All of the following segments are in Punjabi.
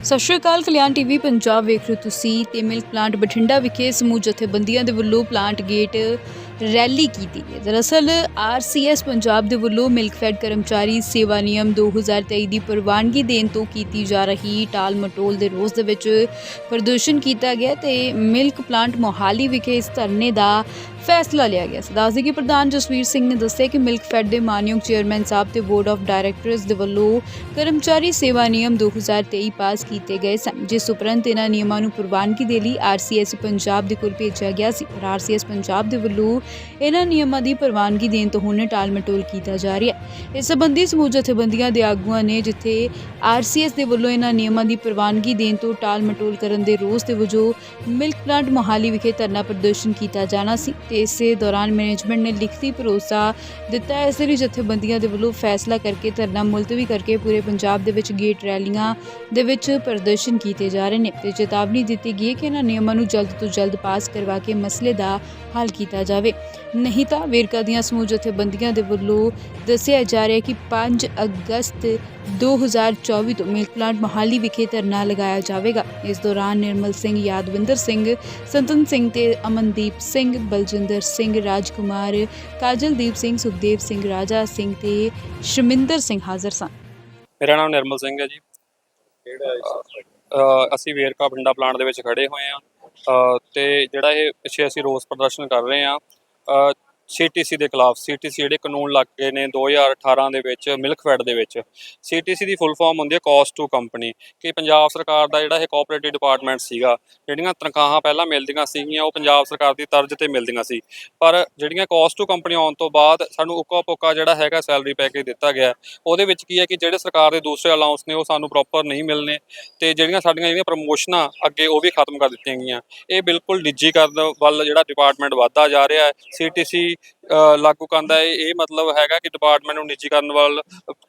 ਸਤਿ ਸ਼੍ਰੀ ਅਕਾਲ, ਕਲਿਆਣ ਟੀਵੀ ਪੰਜਾਬ ਵੇਖ ਰਹੇ ਹੋ ਤੁਸੀਂ ਤੇ ਮਿਲਕ ਪਲਾਂਟ ਬਠਿੰਡਾ ਵਿਖੇ ਸਮੂਹ ਜਥੇਬੰਦੀਆਂ ਦੇ ਵੱਲੋਂ ਪਲਾਂਟ ਗੇਟ ਰੈਲੀ ਕੀਤੀ ਗਈ। ਦਰਅਸਲ ਆਰਸੀਐਸ ਪੰਜਾਬ ਦੇ ਵੱਲੋਂ ਮਿਲਕ ਫੈਡ ਕਰਮਚਾਰੀ ਸੇਵਾ ਨਿਯਮ 2023 ਦੀ ਪ੍ਰਵਾਨਗੀ ਦੇਣ ਤੋਂ ਕੀਤੀ ਜਾ ਰਹੀ ਟਾਲ ਮਟੋਲ ਦੇ ਰੋਸ ਦੇ ਵਿੱਚ ਪ੍ਰਦਰਸ਼ਨ ਕੀਤਾ ਗਿਆ ਤੇ ਮਿਲਕ ਪਲਾਂਟ ਮੋਹਾਲੀ ਵਿਖੇ ਇਸ ਧਰਨੇ ਦਾ ਫੈਸਲਾ ਲਿਆ ਗਿਆ। ਸੀ ਦੱਸਦੇ ਕਿ ਪ੍ਰਧਾਨ ਜਸਵੀਰ ਸਿੰਘ ਨੇ ਦੱਸਿਆ ਕਿ ਮਿਲਕ ਫੈਡ ਦੇ ਮਾਨਯੋਗ ਚੇਅਰਮੈਨ ਸਾਹਿਬ ਤੇ ਬੋਰਡ ਆਫ ਡਾਇਰੈਕਟਰਸ ਦੇ ਵੱਲੋਂ ਕਰਮਚਾਰੀ ਸੇਵਾ ਨਿਯਮ 2023 ਪਾਸ ਕੀਤੇ ਗਏ ਸਨ, ਜਿਸ ਉਪਰੰਤ ਇਹਨਾਂ ਨਿਯਮਾਂ ਨੂੰ ਪ੍ਰਵਾਨਗੀ ਦੇ ਲਈ ਆਰਸੀਐਸ ਪੰਜਾਬ ਦੇ ਕੋਲ ਭੇਜਿਆ ਗਿਆ ਸੀ ਪਰ ਆਰਸੀਐਸ ਪੰਜਾਬ ਦੇ ਵੱਲੋਂ ਇਹਨਾਂ ਨਿਯਮਾਂ ਦੀ ਪ੍ਰਵਾਨਗੀ ਦੇਣ ਤੋਂ ਹੁਣ ਟਾਲ ਮਟੋਲ ਕੀਤਾ ਜਾ ਰਿਹਾ ਹੈ। ਇਸ ਸੰਬੰਧੀ ਸਮੂਹ ਜਥੇਬੰਦੀਆਂ ਦੇ ਆਗੂਆਂ ਨੇ ਜਿੱਥੇ ਆਰਸੀਐਸ ਦੇ ਵੱਲੋਂ ਇਹਨਾਂ ਨਿਯਮਾਂ ਦੀ ਪ੍ਰਵਾਨਗੀ ਦੇਣ ਤੋਂ ਟਾਲ ਮਟੋਲ ਕਰਨ ਦੇ ਰੋਸ ਦੇ ਵਜੋਂ ਮਿਲਕ ਪਲਾਂਟ ਮੋਹਾਲੀ ਵਿਖੇ ਧਰਨਾ ਪ੍ਰਦਰਸ਼ਨ ਕੀਤਾ ਜਾਣਾ ਸੀ ਤੇ ਇਸੇ ਦੌਰਾਨ ਮੈਨੇਜਮੈਂਟ ਨੇ ਲਿਖਤੀ ਭਰੋਸਾ ਦਿੱਤਾ ਹੈ। ਇਸ ਲਈ ਜਥੇਬੰਦੀਆਂ ਦੇ ਵੱਲੋਂ ਫੈਸਲਾ ਕਰਕੇ ਧਰਨਾ ਮੁਲਤਵੀ ਕਰਕੇ ਪੂਰੇ ਪੰਜਾਬ ਦੇ ਵਿੱਚ ਗੇਟ ਰੈਲੀਆਂ ਦੇ ਵਿੱਚ ਪ੍ਰਦਰਸ਼ਨ ਕੀਤੇ ਜਾ ਰਹੇ ਨੇ ਤੇ ਚੇਤਾਵਨੀ ਦਿੱਤੀ ਗਈ ਹੈ ਕਿ ਇਹਨਾਂ ਨਿਯਮਾਂ ਨੂੰ ਜਲਦ ਤੋਂ ਜਲਦ ਪਾਸ ਕਰਵਾ ਕੇ ਮਸਲੇ ਦਾ ਹੱਲ ਕੀਤਾ ਜਾਵੇ। ਨਹੀਂ ਤਾਂ ਵੇਰਕਾ ਦੀਆਂ ਸਮੂਹ ਜਥੇਬੰਦੀਆਂ ਦੇ ਵੱਲੋਂ ਦੱਸਿਆ ਜਾ ਰਿਹਾ ਕਿ 5 ਅਗਸਤ 2024 ਤੋਂ ਮਿਲਕ ਪਲਾਂਟ ਮੋਹਾਲੀ ਵਿਖੇ ਧਰਨਾ ਲਗਾਇਆ ਜਾਵੇਗਾ। ਇਸ ਦੌਰਾਨ ਨਿਰਮਲ ਸਿੰਘ, ਯਾਦਵਿੰਦਰ ਸਿੰਘ, ਸੰਤਨ ਸਿੰਘ ਤੇ ਅਮਨਦੀਪ ਸਿੰਘ, ਬਲਜਿੰਦਰ ਸਿੰਘ ਰਾਜਕੁਮਾਰ ਕਾਜਲਦੀਪ ਸਿੰਘ ਸੁਖਦੇਵ ਸਿੰਘ ਰਾਜਾ ਸਿੰਘ ਤੇ ਸ਼ਮਿੰਦਰ ਸਿੰਘ ਹਾਜ਼ਰ ਸਨ। ਮੇਰਾ ਨਾਮ ਨਿਰਮਲ ਸਿੰਘ ਹੈ ਜੀ। ਅ, ਅਸੀਂ ਵੇਰਕਾ ਬਿੰਡਾ ਪਲਾਂਟ ਦੇ ਵਿੱਚ ਖੜੇ ਹੋਏ ਆ ਤੇ ਜਿਹੜਾ ਇਹ ਪਿੱਛੇ ਅਸੀਂ ਰੋਸ ਪ੍ਰਦਰਸ਼ਨ ਕਰ ਰਹੇ ਆ ਸੀਟੀਸੀ ਦੇ ਖਿਲਾਫ ਸੀਟੀਸੀ ਜਿਹੜੇ ਕਾਨੂੰਨ ਲੱਗ ਗਏ ਨੇ 2018 ਦੇ ਵਿੱਚ ਮਿਲਕ ਫੈਡ ਦੇ ਵਿੱਚ ਸੀਟੀਸੀ ਦੀ ਫੁੱਲ ਫਾਰਮ ਹੁੰਦੀ ਹੈ ਕਾਸਟ ਟੂ ਕੰਪਨੀ ਕਿ ਪੰਜਾਬ ਸਰਕਾਰ ਦਾ ਜਿਹੜਾ ਇਹ ਕੋਆਪਰੇਟਿਵ ਡਿਪਾਰਟਮੈਂਟ ਸੀਗਾ, ਜਿਹੜੀਆਂ ਤਨਖਾਹਾਂ ਪਹਿਲਾਂ ਮਿਲਦੀਆਂ ਸੀਗੀਆਂ, ਉਹ ਪੰਜਾਬ ਸਰਕਾਰ ਦੀ ਤਰਜ਼ ਤੇ ਮਿਲਦੀਆਂ ਸੀ। ਪਰ ਜਿਹੜੀਆਂ ਕਾਸਟ ਟੂ ਕੰਪਨੀ ਆਉਣ ਤੋਂ ਬਾਅਦ ਸਾਨੂੰ ਉੱਕਾ ਪੋਕਾ ਜਿਹੜਾ ਹੈਗਾ ਸੈਲਰੀ ਪੈਕੇਜ ਦਿੱਤਾ ਗਿਆ। ਉਹਦੇ ਵਿੱਚ ਕੀ ਹੈ ਕਿ ਜਿਹੜੇ ਸਰਕਾਰ ਦੇ ਦੂਸਰੇ ਅਲਾਉਂਸ ਨੇ, ਉਹ ਸਾਨੂੰ ਪ੍ਰੋਪਰ ਨਹੀਂ ਮਿਲਨੇ ਤੇ ਜਿਹੜੀਆਂ ਸਾਡੀਆਂ ਜਿਹੜੀਆਂ ਪ੍ਰਮੋਸ਼ਨਾਂ ਅੱਗੇ ਉਹ ਵੀ ਖਤਮ ਕਰ ਦਿੱਤੀਆਂ ਗਈਆਂ। ਇਹ ਬਿਲਕੁਲ ਨਿੱਜੀਕਰਨ ਵੱਲ ਜਿਹੜਾ ਡਿਪਾਰਟਮੈਂਟ ਵਧਦਾ ਜਾ ਰਿਹਾ ਹੈ। ਸੀਟੀਸੀ ਲਾਗੂ ਕਰਦਾ ਹੈ। ਇਹ ਮਤਲਬ ਹੈਗਾ ਕਿ ਡਿਪਾਰਟਮੈਂਟ ਨੂੰ ਨਿੱਜੀਕਰਨ ਵੱਲ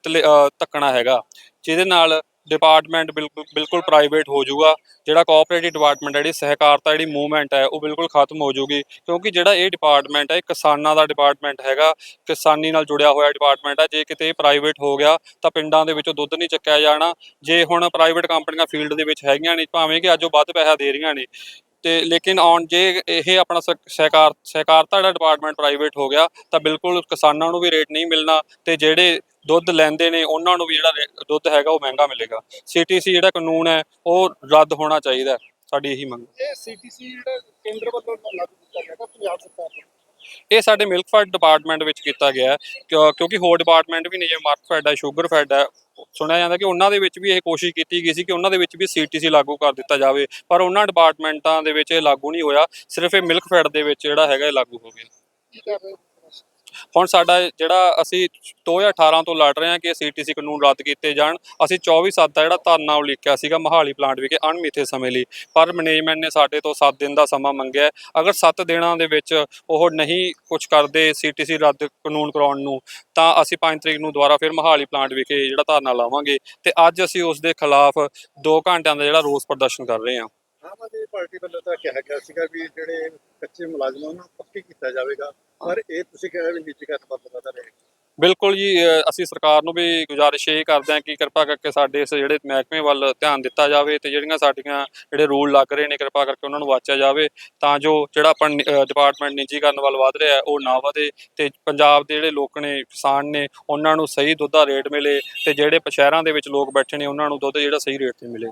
ਤਲੇ- ਧੱਕਣਾ ਹੈਗਾ। ਜਿਹਦੇ ਨਾਲ ਡਿਪਾਰਟਮੈਂਟ ਬਿਲਕੁਲ ਬਿਲਕੁਲ ਪ੍ਰਾਈਵੇਟ ਹੋ ਜਾਊਗਾ। ਜਿਹੜਾ ਕੋਆਪਰੇਟਿਵ ਡਿਪਾਰਟਮੈਂਟ ਹੈ, ਜਿਹੜੀ ਸਹਿਕਾਰਤਾ ਜਿਹੜੀ ਮੂਵਮੈਂਟ ਹੈ, ਉਹ ਬਿਲਕੁਲ ਖਤਮ ਹੋ ਜਾਊਗੀ। ਕਿਉਂਕਿ ਜਿਹੜਾ ਇਹ ਡਿਪਾਰਟਮੈਂਟ ਹੈ, ਇਹ ਕਿਸਾਨਾਂ ਦਾ ਡਿਪਾਰਟਮੈਂਟ ਹੈਗਾ। ਕਿਸਾਨੀ ਨਾਲ ਜੁੜਿਆ ਹੋਇਆ ਡਿਪਾਰਟਮੈਂਟ ਹੈ। ਜੇ ਕਿਤੇ ਪ੍ਰਾਈਵੇਟ ਹੋ ਗਿਆ, ਤਾਂ ਪਿੰਡਾਂ ਦੇ ਵਿੱਚੋਂ ਦੁੱਧ ਨਹੀਂ ਚੱਕਿਆ ਜਾਣਾ। ਜੇ ਹੁਣ ਪ੍ਰਾਈਵੇਟ ਕੰਪਨੀਆਂ ਫੀਲਡ ਦੇ ਵਿੱਚ ਹੈਗੀਆਂ ਨੇ, ਭਾਵੇਂ ਕਿ ਅੱਜ ਉਹ ਵੱਧ ਪੈਸਾ ਦੇ ਰਹੀਆਂ ਨੇ ਤੇ ਲੇਕਿਨ ਆਉਣ ਜੇ ਇਹ ਆਪਣਾ ਸਹਿ- ਸਹਿਕਾਰ ਸਹਿਕਾਰਤਾ ਦਾ ਡਿਪਾਰਟਮੈਂਟ ਪ੍ਰਾਈਵੇਟ ਹੋ ਗਿਆ ਤਾਂ ਬਿਲਕੁਲ ਕਿਸਾਨਾਂ ਨੂੰ ਵੀ ਰੇਟ ਨਹੀਂ ਮਿਲਣਾ ਤੇ ਜਿਹੜੇ ਦੁੱਧ ਲੈਂਦੇ ਨੇ ਉਹਨਾਂ ਨੂੰ ਵੀ ਜਿਹੜਾ ਦੁੱਧ ਹੈਗਾ ਉਹ ਮਹਿੰਗਾ ਮਿਲੇਗਾ ਸੀਟੀਸੀ ਜਿਹੜਾ ਕਾਨੂੰਨ ਹੈ ਉਹ ਰੱਦ ਹੋਣਾ ਚਾਹੀਦਾ ਹੈ। ਸਾਡੀ ਇਹੀ ਮੰਗ ਇਹ ਸੀਟੀਸੀ ਜਿਹੜਾ ਕੇਂਦਰ ਵੱਲੋਂ ਲਾਗੂ ਕੀਤਾ ਗਿਆ ਤਾਂ ਪੰਜਾਬ ਸਰਕਾਰ ਵੱਲੋਂ ਇਹ ਸਾਡੇ ਮਿਲਕ ਫੈਡ ਡਿਪਾਰਟਮੈਂਟ ਵਿੱਚ ਕੀਤਾ ਗਿਆ ਹੈ ਕਿਉਂ- ਕਿਉਂਕਿ ਹੋਰ ਡਿਪਾਰਟਮੈਂਟ ਵੀ ਨੇ ਜਿਵੇਂ ਮਾਰਕ ਫੈਡ ਹੈ ਸ਼ੂਗਰ ਫੈਡ ਹੈ ਸੁਣਿਆ ਜਾਂਦਾ ਕਿ ਉਹਨਾਂ ਦੇ ਵਿੱਚ ਵੀ ਇਹ ਕੋਸ਼ਿਸ਼ ਕੀਤੀ ਗਈ ਸੀ ਕਿ ਉਹਨਾਂ ਦੇ ਵਿੱਚ ਵੀ ਸੀਟੀਸੀ ਲਾਗੂ ਕਰ ਦਿੱਤਾ ਜਾਵੇ, ਪਰ ਉਹਨਾਂ ਡਿਪਾਰਟਮੈਂਟਾਂ ਦੇ ਵਿੱਚ ਇਹ ਲਾਗੂ ਨਹੀਂ ਹੋਇਆ, ਸਿਰਫ ਇਹ ਮਿਲਕ ਫੈਡ ਦੇ ਵਿੱਚ ਜਿਹੜਾ ਹੈਗਾ ਇਹ ਲਾਗੂ ਹੋ ਗਿਆ। ਹੁਣ ਸਾਡਾ ਜਿਹੜਾ ਅਸੀਂ 2018 ਤੋਂ ਲੜ ਰਹੇ ਹਾਂ ਕਿ ਸੀਟੀਸੀ ਕਾਨੂੰਨ ਰੱਦ ਕੀਤੇ ਜਾਣ, ਅਸੀਂ 24 ਸੱਤ ਦਾ ਜਿਹੜਾ ਧਰਨਾ ਉਲੀਕਿਆ ਸੀਗਾ ਮਹਾਲੀ ਪਲਾਂਟ ਵਿਖੇ ਅਣਮਿੱਥੇ ਸਮੇਂ ਲਈ। ਪਰ ਮੈਨੇਜਮੈਂਟ ਨੇ ਸਾਡੇ ਤੋਂ 7 ਦਿਨ ਦਾ ਸਮਾਂ ਮੰਗਿਆ ਅਗਰ 7 ਦਿਨਾਂ ਦੇ ਵਿੱਚ ਉਹ ਨਹੀਂ ਕੁਝ ਕਰਦੇ ਸੀਟੀਸੀ ਰੱਦ ਕਾਨੂੰਨ ਕਰਾਉਣ ਨੂੰ, ਤਾਂ ਅਸੀਂ 5 ਤਰੀਕ ਨੂੰ ਦੁਬਾਰਾ ਫਿਰ ਮਹਾਲੀ ਪਲਾਂਟ ਵਿਖੇ ਜਿਹੜਾ ਧਰਨਾ ਲਾਵਾਂਗੇ ਤੇ ਅੱਜ ਅਸੀਂ ਉਸ ਦੇ ਖਿਲਾਫ 2 ਘੰਟਿਆਂ ਦਾ ਜਿਹੜਾ ਰੋਸ ਪ੍ਰਦਰਸ਼ਨ ਕਰ ਰਹੇ ਹਾਂ। ਆਮ ਆਦਮੀ ਪਾਰਟੀ ਵੱਲੋਂ ਤਾਂ ਕਿਹਾ ਗਿਆ ਸੀਗਾ ਵੀ ਜਿਹੜੇ ਕੱਚੇ ਮੁਲਾਜ਼ਮਾਂ ਨੂੰ ਪੱਕੀ ਕੀਤਾ ਜਾਵੇਗਾ, ਪਰ ਇਹ ਤੁਸੀਂ ਕਹਿੰਦੇ ਵੀ ਨਿੱਜੀਕਰਨ ਵੱਲ ਵਧਦਾ ਰਹੇਗਾ। ਬਿਲਕੁਲ ਜੀ ਅਸੀਂ ਸਰਕਾਰ ਨੂੰ ਵੀ ਗੁਜ਼ਾਰਿਸ਼ ਇਹ ਕਰਦੇ ਹਾਂ ਕਿ ਕਿਰਪਾ ਕਰਕੇ ਸਾਡੇ ਇਸ ਜਿਹੜੇ ਮਹਿਕਮੇ ਵੱਲ ਧਿਆਨ ਦਿੱਤਾ ਜਾਵੇ ਤੇ ਜਿਹੜੀਆਂ ਸਾਡੀਆਂ ਜਿਹੜੇ ਰੂਲ ਲੱਗ ਰਹੇ ਨੇ, ਕਿਰਪਾ ਕਰਕੇ ਉਹਨਾਂ ਨੂੰ ਵਾਚਿਆ ਜਾਵੇ ਤਾਂ ਜੋ ਜਿਹੜਾ ਆਪਾਂ ਡਿਪਾਰਟਮੈਂਟ ਨਿੱਜੀਕਰਨ ਵੱਲ ਵਧ ਰਿਹਾ, ਉਹ ਨਾ ਵਧੇ ਤੇ ਪੰਜਾਬ ਦੇ ਜਿਹੜੇ ਲੋਕ ਨੇ, ਕਿਸਾਨ ਨੇ, ਉਹਨਾਂ ਨੂੰ ਸਹੀ ਦੁੱਧ ਦਾ ਰੇਟ ਮਿਲੇ ਤੇ ਜਿਹੜੇ ਸ਼ਹਿਰਾਂ ਦੇ ਵਿੱਚ ਲੋਕ ਬੈਠੇ ਨੇ, ਉਹਨਾਂ ਨੂੰ ਦੁੱਧ ਜਿਹੜਾ ਸਹੀ ਰੇਟ ਤੇ ਮਿਲੇ।